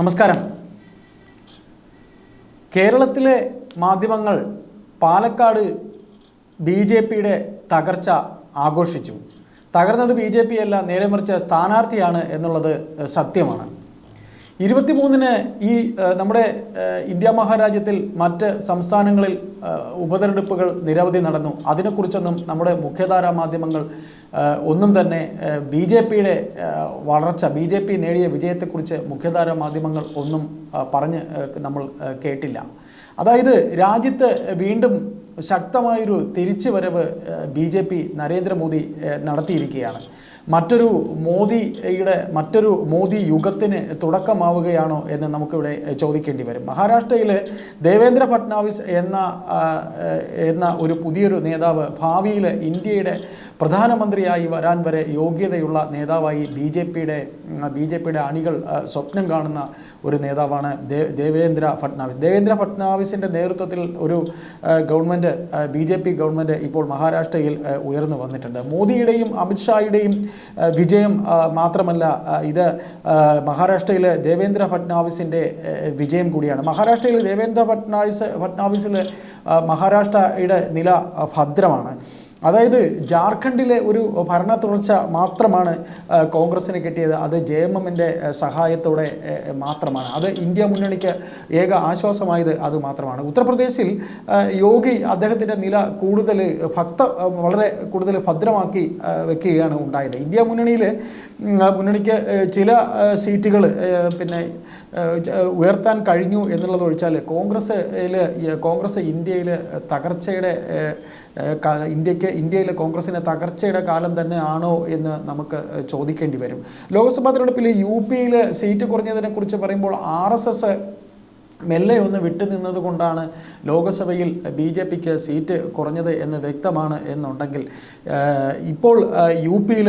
നമസ്കാരം. കേരളത്തിലെ മാധ്യമങ്ങൾ പാലക്കാട് ബി ജെ പിയുടെ തകർച്ച ആഘോഷിച്ചു. തകർന്നത് ബി ജെ പി അല്ല നേരെ മറിച്ച് സ്ഥാനാർത്ഥിയാണ് എന്നുള്ളത് സത്യമാണ്. ഇരുപത്തിമൂന്നിന് ഈ നമ്മുടെ ഇന്ത്യ മഹാരാജ്യത്തിൽ മറ്റ് സംസ്ഥാനങ്ങളിൽ ഉപതെരഞ്ഞെടുപ്പുകൾ നിരവധി നടന്നു. അതിനെക്കുറിച്ചൊന്നും നമ്മുടെ മുഖ്യധാരാ മാധ്യമങ്ങൾ ഒന്നും തന്നെ ബി ജെ പിയുടെ വളർച്ച ബി ജെ പി നേടിയ വിജയത്തെക്കുറിച്ച് മുഖ്യധാരാ മാധ്യമങ്ങൾ ഒന്നും പറഞ്ഞ് നമ്മൾ കേട്ടില്ല. അതായത് രാജ്യത്ത് വീണ്ടും ശക്തമായൊരു തിരിച്ചുവരവ് ബി ജെ പി നരേന്ദ്രമോദി നടത്തിയിരിക്കുകയാണ്. മറ്റൊരു മോദിയുടെ മറ്റൊരു മോദി യുഗത്തിന് തുടക്കമാവുകയാണോ എന്ന് നമുക്കിവിടെ ചോദിക്കേണ്ടി വരും. മഹാരാഷ്ട്രയിൽ ദേവേന്ദ്ര ഫട്നാവിസ് എന്ന എന്ന ഒരു പുതിയൊരു നേതാവ് ഭാവിയിൽ ഇന്ത്യയുടെ പ്രധാനമന്ത്രിയായി വരാൻ വരെ യോഗ്യതയുള്ള നേതാവായി ബി ജെ പിയുടെ ബി ജെ പിയുടെ അണികൾ സ്വപ്നം കാണുന്ന ഒരു നേതാവാണ് ദേവേന്ദ്ര ഫട്നാവിസ്. ദേവേന്ദ്ര ഫട്നാവിസിന്റെ നേതൃത്വത്തിൽ ഒരു ആ, government B J P government ഇപ്പോൾ മഹാരാഷ്ട്രയിൽ ഉയർന്നു വന്നിട്ടുണ്ട്. മോദിയുടെയും അമിത്ഷായുടെയും വിജയം മാത്രമല്ല ഇത് മഹാരാഷ്ട്രയിലെ ദേവേന്ദ്ര ഫട്നാവിസിന്റെ വിജയം കൂടിയാണ്. മഹാരാഷ്ട്രയിൽ ദേവേന്ദ്ര ഫട്നാവിസ് ഫട്നാവിസിൽ മഹാരാഷ്ട്രയുടെ നില ഭദ്രമാണ്. അതായത് ജാർഖണ്ഡിലെ ഒരു ഭരണ തുടർച്ച മാത്രമാണ് കോൺഗ്രസ്സിന് കിട്ടിയത്. അത് ജെ എം എമ്മിന്റെ സഹായത്തോടെ മാത്രമാണ്. അത് ഇന്ത്യ മുന്നണിക്ക് ഏക ആശ്വാസമായത് അത് മാത്രമാണ്. ഉത്തർപ്രദേശിൽ യോഗി അദ്ദേഹത്തിന്റെ നില കൂടുതൽ ഭക്ത വളരെ കൂടുതൽ ഭദ്രമാക്കി വെക്കുകയാണ് ഉണ്ടായത്. ഇന്ത്യ മുന്നണിയിൽ മുന്നണിക്ക് ചില സീറ്റുകൾ പിന്നെ ഉയർത്താൻ കഴിഞ്ഞു എന്നുള്ളത് ഒഴിച്ചാൽ കോൺഗ്രസ് കോൺഗ്രസ് ഇന്ത്യയിൽ തകർച്ചയുടെ ഇന്ത്യയ്ക്ക് ഇന്ത്യയിലെ കോൺഗ്രസിന്റെ തകർച്ചയുടെ കാലം തന്നെ ആണോ എന്ന് നമുക്ക് ചോദിക്കേണ്ടി വരും. ലോക്സഭാ തെരഞ്ഞെടുപ്പിൽ യു പിയിൽ സീറ്റ് കുറഞ്ഞതിനെക്കുറിച്ച് പറയുമ്പോൾ ആർ എസ് എസ് മെല്ലെ ഒന്ന് വിട്ടുനിന്നത് കൊണ്ടാണ് ലോകസഭയിൽ ബി ജെ പിക്ക് സീറ്റ് കുറഞ്ഞത് എന്ന് വ്യക്തമാണ് എന്നുണ്ടെങ്കിൽ ഇപ്പോൾ യു പിയിൽ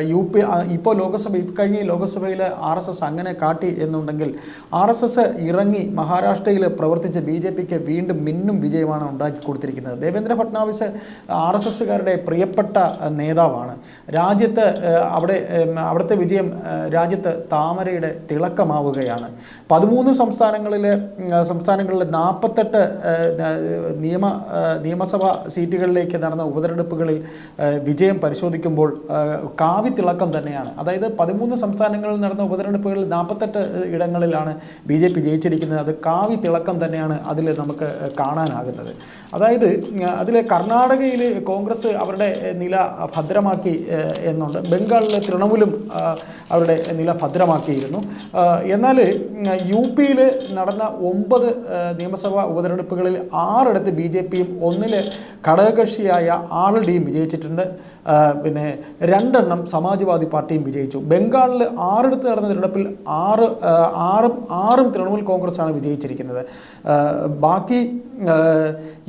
യു പി ഇപ്പോൾ ലോകസഭ കഴിഞ്ഞ ലോകസഭയിൽ ആർ എസ് എസ് അങ്ങനെ കാട്ടി എന്നുണ്ടെങ്കിൽ ആർ എസ് എസ് ഇറങ്ങി മഹാരാഷ്ട്രയിൽ പ്രവർത്തിച്ച് ബി ജെ പിക്ക് വീണ്ടും മിന്നും വിജയമാണ് ഉണ്ടാക്കി കൊടുത്തിരിക്കുന്നത്. ദേവേന്ദ്ര ഫട്നാവിസ് ആർ എസ് എസ്സുകാരുടെ പ്രിയപ്പെട്ട നേതാവാണ്. രാജ്യത്ത് അവിടെ അവിടുത്തെ വിജയം രാജ്യത്ത് താമരയുടെ തിളക്കമാവുകയാണ്. പതിമൂന്ന് സംസ്ഥാനങ്ങളിൽ സംസ്ഥാനങ്ങളിൽ നാൽപ്പത്തെട്ട് നിയമ നിയമസഭാ സീറ്റുകളിലേക്ക് നടന്ന ഉപതെരഞ്ഞെടുപ്പുകളിൽ വിജയം പരിശോധിക്കുമ്പോൾ കാവി തിളക്കം തന്നെയാണ്. അതായത് പതിമൂന്ന് സംസ്ഥാനങ്ങളിൽ നടന്ന ഉപതെരഞ്ഞെടുപ്പുകളിൽ നാൽപ്പത്തെട്ട് ഇടങ്ങളിലാണ് ബി ജെ പി ജയിച്ചിരിക്കുന്നത്. അത് കാവി തിളക്കം തന്നെയാണ് അതിൽ നമുക്ക് കാണാനാകുന്നത്. അതായത് അതിൽ കർണാടകയിൽ കോൺഗ്രസ് അവരുടെ നില ഭദ്രമാക്കി എന്നുണ്ട്. ബംഗാളിലെ തൃണമൂലും അവരുടെ നില ഭദ്രമാക്കിയിരുന്നു. എന്നാൽ യു പിയിൽ നടന്ന ഒമ്പത് നിയമസഭാ ഉപതെരഞ്ഞെടുപ്പുകളിൽ ആറിടത്ത് ബി ജെ പിയും ഒന്നിൽ ഘടകകക്ഷിയായ ആർ എൽ ഡിയും വിജയിച്ചിട്ടുണ്ട്. പിന്നെ രണ്ടെണ്ണം സമാജ്വാദി പാർട്ടിയും വിജയിച്ചു. ബംഗാളിൽ ആറിടത്ത് നടന്ന തിരഞ്ഞെടുപ്പിൽ ആറ് ആറും ആറും തൃണമൂൽ കോൺഗ്രസ്സാണ് വിജയിച്ചിരിക്കുന്നത്. ബാക്കി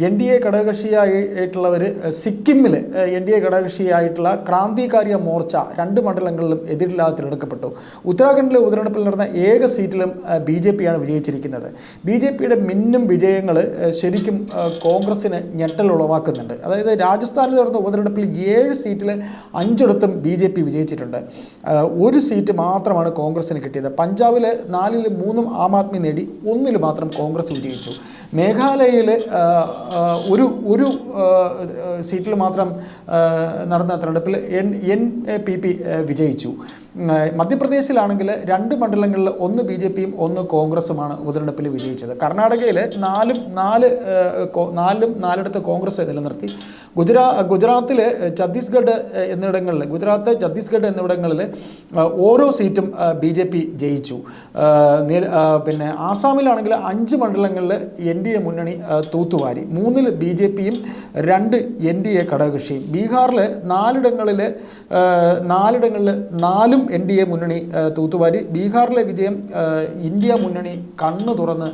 എൻ ഡി എ ഘടകകക്ഷിയായിട്ടുള്ളവർ സിക്കിമിൽ എൻ ഡി എ ഘടകകക്ഷിയായിട്ടുള്ള ക്രാന്തികാരിയ മോർച്ച രണ്ട് മണ്ഡലങ്ങളിലും എതിരില്ലാതെ തിരഞ്ഞെടുക്കപ്പെട്ടു ഉത്തരാഖണ്ഡിലെ ഉപതെരഞ്ഞെടുപ്പിൽ നടന്ന ഏക സീറ്റിലും ബി ജെ പിയാണ് വിജയിച്ചിരിക്കുന്നത്. ബി ജെ പിയുടെ മിന്നും വിജയങ്ങൾ ശരിക്കും കോൺഗ്രസിന് ഞെട്ടൽ ഉളവാക്കുന്നുണ്ട്. അതായത് രാജസ്ഥാനിൽ നടന്ന ഉപതെരഞ്ഞെടുപ്പിൽ ഏഴ് സീറ്റിൽ അഞ്ചിടത്തും ബി ജെ പി വിജയിച്ചിട്ടുണ്ട്. ഒരു സീറ്റ് മാത്രമാണ് കോൺഗ്രസിന് കിട്ടിയത്. പഞ്ചാബിൽ നാലിൽ മൂന്നും ആം ആദ്മി നേടി ഒന്നിൽ മാത്രം കോൺഗ്രസ് വിജയിച്ചു. മേഘാലയയിൽ ഒരു ഒരു സീറ്റിൽ മാത്രം നടന്ന തെരഞ്ഞെടുപ്പിൽ എൻ എൻ പി പി വിജയിച്ചു. മധ്യപ്രദേശിലാണെങ്കിൽ രണ്ട് മണ്ഡലങ്ങളിൽ ഒന്ന് ബി ജെ പിയും ഒന്ന് കോൺഗ്രസുമാണ് ഉപതെരഞ്ഞെടുപ്പിൽ വിജയിച്ചത്. കർണാടകയിൽ നാലും നാല് നാലും നാലിടത്ത് കോൺഗ്രസ് നിലനിർത്തി. ഗുജറാ ഗുജറാത്തിൽ ഛത്തീസ്ഗഡ് എന്നിടങ്ങളിൽ ഗുജറാത്ത് ഛത്തീസ്ഗഡ് എന്നിവിടങ്ങളിൽ ഓരോ സീറ്റും ബി ജെ പി ജയിച്ചു. പിന്നെ ആസാമിലാണെങ്കിൽ അഞ്ച് മണ്ഡലങ്ങളിൽ എൻ ഡി എ മുന്നണി തൂത്തുവാരി. മൂന്നിൽ ബി ജെ പിയും രണ്ട് എൻ ഡി എ ഘടകകക്ഷിയും. ബീഹാറിൽ നാലിടങ്ങളിൽ നാലിടങ്ങളിൽ നാലും എൻ ഡി എ മുന്നണി തൂത്തുവാരി. ബീഹാറിലെ വിജയം ഇന്ത്യ മുന്നണി കണ്ണു തുറന്ന്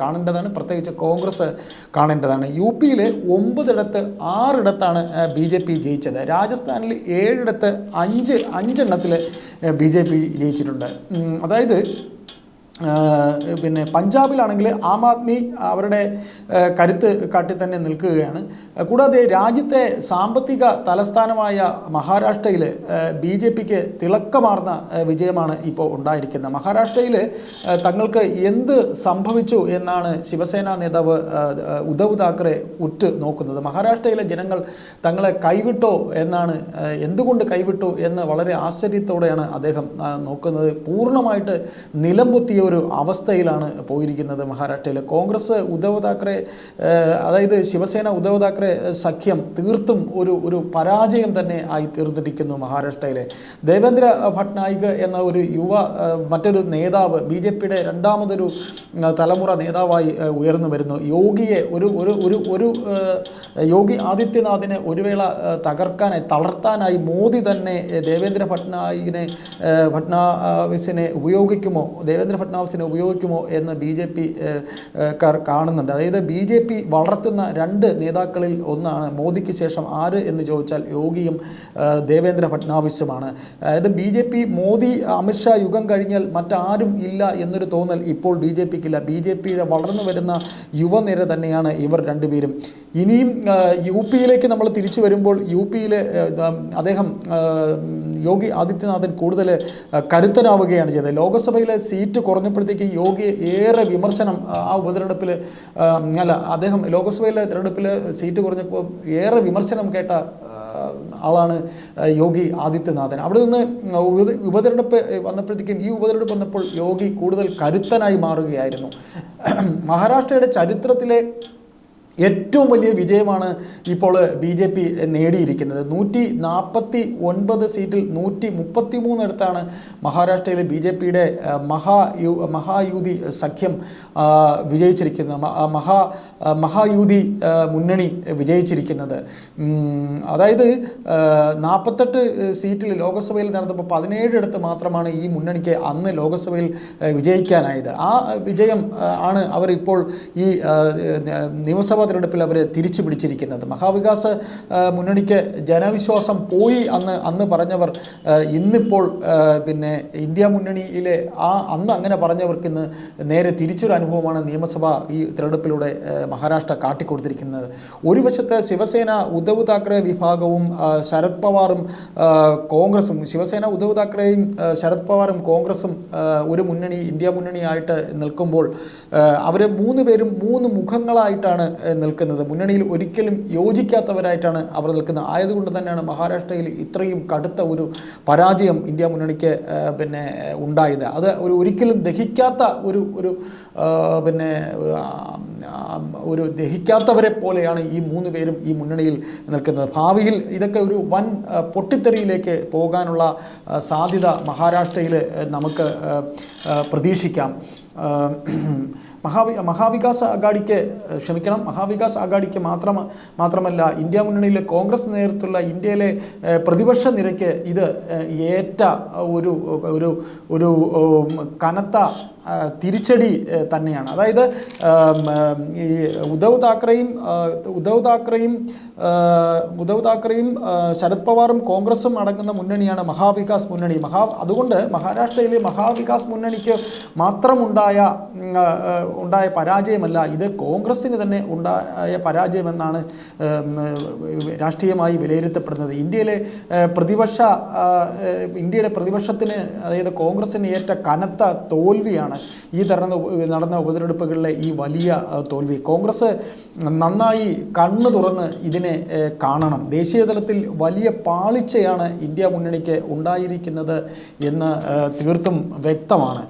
കാണേണ്ടതാണ്. പ്രത്യേകിച്ച് കോൺഗ്രസ് കാണേണ്ടതാണ്. യു പിയിൽ ഒമ്പതിടത്ത് ആറിടത്താണ് ബി ജെ പി ജയിച്ചത്. രാജസ്ഥാനിൽ ഏഴിടത്ത് അഞ്ച് അഞ്ചെണ്ണത്തിൽ ബി ജെ പി ജയിച്ചിട്ടുണ്ട്. അതായത് പിന്നെ പഞ്ചാബിലാണെങ്കിൽ ആം ആദ്മി അവരുടെ കരുത്ത് കാട്ടി തന്നെ നിൽക്കുകയാണ്. കൂടാതെ രാജ്യത്തെ സാമ്പത്തിക തലസ്ഥാനമായ മഹാരാഷ്ട്രയിൽ ബി ജെ പിക്ക് തിളക്കമാർന്ന വിജയമാണ് ഇപ്പോൾ ഉണ്ടായിരിക്കുന്നത്. മഹാരാഷ്ട്രയിൽ തങ്ങൾക്ക് എന്ത് സംഭവിച്ചു എന്നാണ് ശിവസേന നേതാവ് ഉദ്ധവ് താക്കറെ ഉറ്റ് നോക്കുന്നത്. മഹാരാഷ്ട്രയിലെ ജനങ്ങൾ തങ്ങളെ കൈവിട്ടോ എന്നാണ് എന്തുകൊണ്ട് കൈവിട്ടു എന്ന് വളരെ ആശ്ചര്യത്തോടെയാണ് അദ്ദേഹം നോക്കുന്നത്. പൂർണമായിട്ട് നിലംപൊത്തിയ ഒരു അവസ്ഥയിലാണ് പോയിരിക്കുന്നത് മഹാരാഷ്ട്രയിൽ കോൺഗ്രസ് ഉദ്ധവ് താക്കറെ അതായത് ശിവസേന ഉദ്ധവ് താക്കറെ സഖ്യം തീർത്തും ഒരു ഒരു പരാജയം തന്നെ ആയി തീർന്നിരിക്കുന്നു മഹാരാഷ്ട്രയിലെ. ദേവേന്ദ്ര ഭട്നായിക് എന്ന ഒരു യുവ മറ്റൊരു നേതാവ് ബി ജെ പിയുടെ രണ്ടാമതൊരു തലമുറ നേതാവായി ഉയർന്നു വരുന്നു. യോഗിയെ ഒരു ഒരു ഒരു ഒരു യോഗി ആദിത്യനാഥിനെ ഒരു വേള തകർക്കാനായി തളർത്താനായി മോദി തന്നെ ദേവേന്ദ്ര ഭട്നായികിനെ ഭട്നാവിസിനെ ഉപയോഗിക്കുമോ? ദേവേന്ദ്ര ഫട്നാവിസിനെ ഉപയോഗിക്കുമോ എന്ന് ബി ജെ പി കാർ കാണുന്നുണ്ട്. അതായത് ബി ജെ പി വളർത്തുന്ന രണ്ട് നേതാക്കളിൽ ഒന്നാണ് മോദിക്ക് ശേഷം ആര് എന്ന് ചോദിച്ചാൽ യോഗിയും ദേവേന്ദ്ര ഫട്നാവിസുമാണ്. അതായത് B J P Modi Amit Shah യുഗം കഴിഞ്ഞാൽ മറ്റാരും ഇല്ല എന്നൊരു തോന്നൽ ഇപ്പോൾ ബി ജെ പിക്കില്ല. ബി ജെ പിയുടെ വളർന്നു വരുന്ന യുവനിര തന്നെയാണ് ഇവർ രണ്ടുപേരും. ഇനിയും യു പിയിലേക്ക് നമ്മൾ തിരിച്ചു വരുമ്പോൾ യു പിയിൽ അദ്ദേഹം യോഗി ആദിത്യനാഥൻ കൂടുതൽ കരുത്തനാവുകയാണ് ചെയ്തത്. ലോക്സഭയിലെ സീറ്റ് കുറഞ്ഞപ്പോഴത്തേക്ക് യോഗി ഏറെ വിമർശനം ആ ഉപതെരഞ്ഞെടുപ്പിൽ അല്ല അദ്ദേഹം ലോക്സഭയിലെ തെരഞ്ഞെടുപ്പിൽ സീറ്റ് കുറഞ്ഞപ്പോൾ ഏറെ വിമർശനം കേട്ട ആളാണ് യോഗി ആദിത്യനാഥൻ. അവിടെ നിന്ന് ഉപ- ഉപതെരഞ്ഞെടുപ്പ് വന്നപ്പോഴത്തേക്കും ഈ ഉപതെരഞ്ഞെടുപ്പ് വന്നപ്പോൾ യോഗി കൂടുതൽ കരുത്തനായി മാറുകയായിരുന്നു. മഹാരാഷ്ട്രയുടെ ചരിത്രത്തിലെ ഏറ്റവും വലിയ വിജയമാണ് ഇപ്പോൾ ബി ജെ പി നേടിയിരിക്കുന്നത്. നൂറ്റി നാൽപ്പത്തി ഒൻപത് സീറ്റിൽ നൂറ്റി മുപ്പത്തി മൂന്നിടത്താണ് മഹാരാഷ്ട്രയിലെ ബി ജെ പിയുടെ മഹായു മഹായുതി സഖ്യം വിജയിച്ചിരിക്കുന്നത്. മഹാ മഹായുതി മുന്നണി വിജയിച്ചിരിക്കുന്നത്. അതായത് നാൽപ്പത്തെട്ട് സീറ്റിൽ ലോകസഭയിൽ നടന്നപ്പോൾ പതിനേഴിടത്ത് മാത്രമാണ് ഈ മുന്നണിക്ക് അന്ന് ലോകസഭയിൽ വിജയിക്കാനായത്. ആ വിജയം ആണ് അവർ ഇപ്പോൾ ഈ നിയമസഭാ തിരഞ്ഞെടുപ്പിൽ അവർ തിരിച്ചു പിടിച്ചിരിക്കുന്നത്. മഹാവികാസ് മുന്നണിക്ക് ജനവിശ്വാസം പോയി അന്ന് അന്ന് പറഞ്ഞവർ ഇന്നിപ്പോൾ പിന്നെ ഇന്ത്യ മുന്നണിയിലെ ആ അന്ന് അങ്ങനെ പറഞ്ഞവർക്ക് ഇന്ന് നേരെ തിരിച്ചൊരു അനുഭവമാണ് നിയമസഭ ഈ തെരഞ്ഞെടുപ്പിലൂടെ മഹാരാഷ്ട്ര കാട്ടിക്കൊടുത്തിരിക്കുന്നത്. ഒരു വശത്ത് ശിവസേന ഉദ്ധവ് താക്കറെ വിഭാഗവും ശരത് പവാറും കോൺഗ്രസും ശിവസേന ഉദ്ധവ് താക്കറെയും ശരത് പവാറും കോൺഗ്രസും ഒരു മുന്നണി ഇന്ത്യ മുന്നണിയായിട്ട് നിൽക്കുമ്പോൾ അവരെ മൂന്ന് പേരും മൂന്ന് മുഖങ്ങളായിട്ടാണ് നിൽക്കുന്നത്. മുന്നണിയിൽ ഒരിക്കലും യോജിക്കാത്തവരായിട്ടാണ് അവർ നിൽക്കുന്നത്. ആയതുകൊണ്ട് തന്നെയാണ് മഹാരാഷ്ട്രയിൽ ഇത്രയും കടുത്ത ഒരു പരാജയം ഇന്ത്യ മുന്നണിക്ക് പിന്നെ ഉണ്ടായത്. അത് ഒരു ഒരിക്കലും ദഹിക്കാത്ത ഒരു ഒരു പിന്നെ ഒരു ദഹിക്കാത്തവരെ പോലെയാണ് ഈ മൂന്ന് പേരും ഈ മുന്നണിയിൽ നിൽക്കുന്നത്. ഭാവിയിൽ ഇതൊക്കെ ഒരു വൻ പൊട്ടിത്തെറിയിലേക്ക് പോകാനുള്ള സാധ്യത മഹാരാഷ്ട്രയിൽ നമുക്ക് പ്രതീക്ഷിക്കാം. മഹാവി മഹാവികാസ് അഗാഡിക്ക് ക്ഷമിക്കണം. മഹാവികാസ് അഗാഡിക്ക് മാത്രം മാത്രമല്ല ഇന്ത്യ മുന്നണിയിലെ കോൺഗ്രസ് നേതൃത്വമുള്ള ഇന്ത്യയിലെ പ്രതിപക്ഷ നിരയ്ക്ക് ഇത് ഏറ്റ ഒരു ഒരു ഒരു കനത്ത തിരിച്ചടി തന്നെയാണ്. അതായത് ഈ ഉദ്ധവ് താക്കറെയും ഉദ്ധവ് താക്കറെയും ഉദ്ധവ് താക്കറെയും ശരത് പവാറും കോൺഗ്രസും അടങ്ങുന്ന മുന്നണിയാണ് മഹാവികാസ് മുന്നണി. മഹാ അതുകൊണ്ട് മഹാരാഷ്ട്രയിലെ മഹാവികാസ് മുന്നണിക്ക് മാത്രമുണ്ടായ ഉണ്ടായ പരാജയമല്ല ഇത് കോൺഗ്രസ്സിന് തന്നെ ഉണ്ടായ പരാജയമെന്നാണ് രാഷ്ട്രീയമായി വിലയിരുത്തപ്പെടുന്നത്. ഇന്ത്യയിലെ പ്രതിപക്ഷ ഇന്ത്യയുടെ പ്രതിപക്ഷത്തിന് അതായത് കോൺഗ്രസ്സിന് ഏറ്റ കനത്ത തോൽവിയാണ് ഈ തരണ നടന്ന ഉപതെരഞ്ഞെടുപ്പുകളിലെ ഈ വലിയ തോൽവി. കോൺഗ്രസ് നന്നായി കണ്ണു തുറന്ന് ഇതിനെ കാണണം. ദേശീയ തലത്തിൽ വലിയ പാളിച്ചയാണ് ഇന്ത്യ മുന്നണിക്ക് ഉണ്ടായിരിക്കുന്നത് എന്ന് തീർത്തും വ്യക്തമാണ്.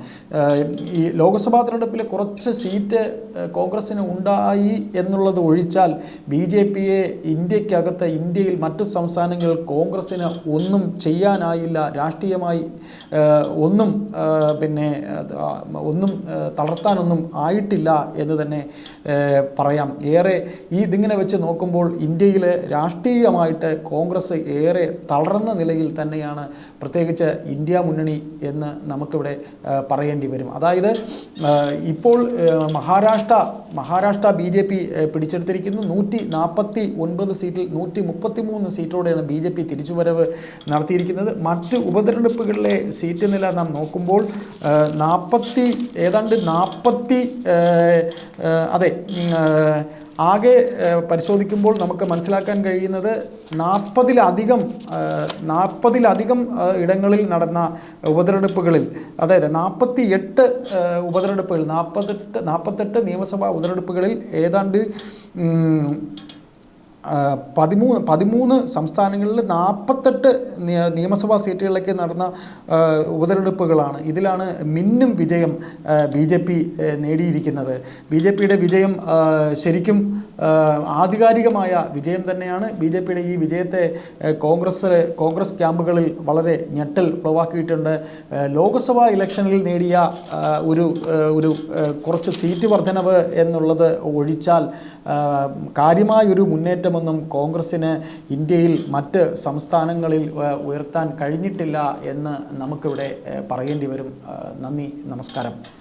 ഈ ലോക്സഭാ തെരഞ്ഞെടുപ്പിൽ കുറച്ച് സീറ്റ് കോൺഗ്രസ്സിന് ഉണ്ടായി എന്നുള്ളത് ഒഴിച്ചാൽ ബി ജെ പിയെ ഇന്ത്യക്കകത്ത് ഇന്ത്യയിൽ മറ്റ് സംസ്ഥാനങ്ങളിൽ കോൺഗ്രസ്സിന് ഒന്നും ചെയ്യാനായില്ല. രാഷ്ട്രീയമായി ഒന്നും പിന്നെ ഒന്നും തളർത്താനൊന്നും ആയിട്ടില്ല എന്ന് തന്നെ പറയാം. ഏറെ ഈ ഇതിങ്ങനെ വെച്ച് നോക്കുമ്പോൾ ഇന്ത്യയിൽ രാഷ്ട്രീയമായിട്ട് കോൺഗ്രസ് ഏറെ തളർന്ന നിലയിൽ തന്നെയാണ് പ്രത്യേകിച്ച് ഇന്ത്യ മുന്നണി എന്ന് നമുക്കിവിടെ പറയേണ്ടി പറയേണ്ടി വരും. അതായത് ഇപ്പോൾ Maharashtra Maharashtra B J P പിടിച്ചെടുത്തിരിക്കുന്നു. നൂറ്റി നാൽപ്പത്തി ഒൻപത് സീറ്റിൽ നൂറ്റി മുപ്പത്തി മൂന്ന് സീറ്റോടെയാണ് ബി ജെ പി തിരിച്ചുവരവ് നടത്തിയിരിക്കുന്നത്. മറ്റ് ഉപതെരഞ്ഞെടുപ്പുകളിലെ സീറ്റ് നില നാം നോക്കുമ്പോൾ നാൽപ്പത്തി ഏതാണ്ട് നാൽപ്പത്തി അതെ ആകെ പരിശോധിക്കുമ്പോൾ നമുക്ക് മനസ്സിലാക്കാൻ കഴിയുന്നത് നാൽപ്പതിലധികം നാൽപ്പതിലധികം ഇടങ്ങളിൽ നടന്ന ഉപതെരഞ്ഞെടുപ്പുകളിൽ അതായത് നാൽപ്പത്തി എട്ട് ഉപതെരഞ്ഞെടുപ്പുകൾ നാൽപ്പത്തെട്ട് നാൽപ്പത്തെട്ട് നിയമസഭാ ഉപതെരഞ്ഞെടുപ്പുകളിൽ ഏതാണ്ട് പതിമൂന്ന് പതിമൂന്ന് സംസ്ഥാനങ്ങളിൽ നാൽപ്പത്തെട്ട് നിയമസഭാ സീറ്റുകളിലേക്ക് നടന്ന ഉപതെരഞ്ഞെടുപ്പുകളാണ്. ഇതിലാണ് മിന്നും വിജയം ബി ജെ പി നേടിയിരിക്കുന്നത്. ബി ജെ പിയുടെ വിജയം ശരിക്കും ആധികാരികമായ വിജയം തന്നെയാണ് ബി ജെ പിയുടെ ഈ വിജയത്തെ കോൺഗ്രസ് കോൺഗ്രസ് ക്യാമ്പുകളിൽ വളരെ ഞെട്ടൽ ഉളവാക്കിയിട്ടുണ്ട്. ലോക്സഭാ ഇലക്ഷനിൽ നേടിയ ഒരു ഒരു കുറച്ച് സീറ്റ് വർധനവ് എന്നുള്ളത് ഒഴിച്ചാൽ കാര്യമായൊരു മുന്നേറ്റമൊന്നും കോൺഗ്രസ്സിന് ഇന്ത്യയിൽ മറ്റ് സംസ്ഥാനങ്ങളിൽ ഉയർത്താൻ കഴിഞ്ഞിട്ടില്ല എന്ന് നമുക്കിവിടെ പറയേണ്ടി വരും. നന്ദി നമസ്കാരം.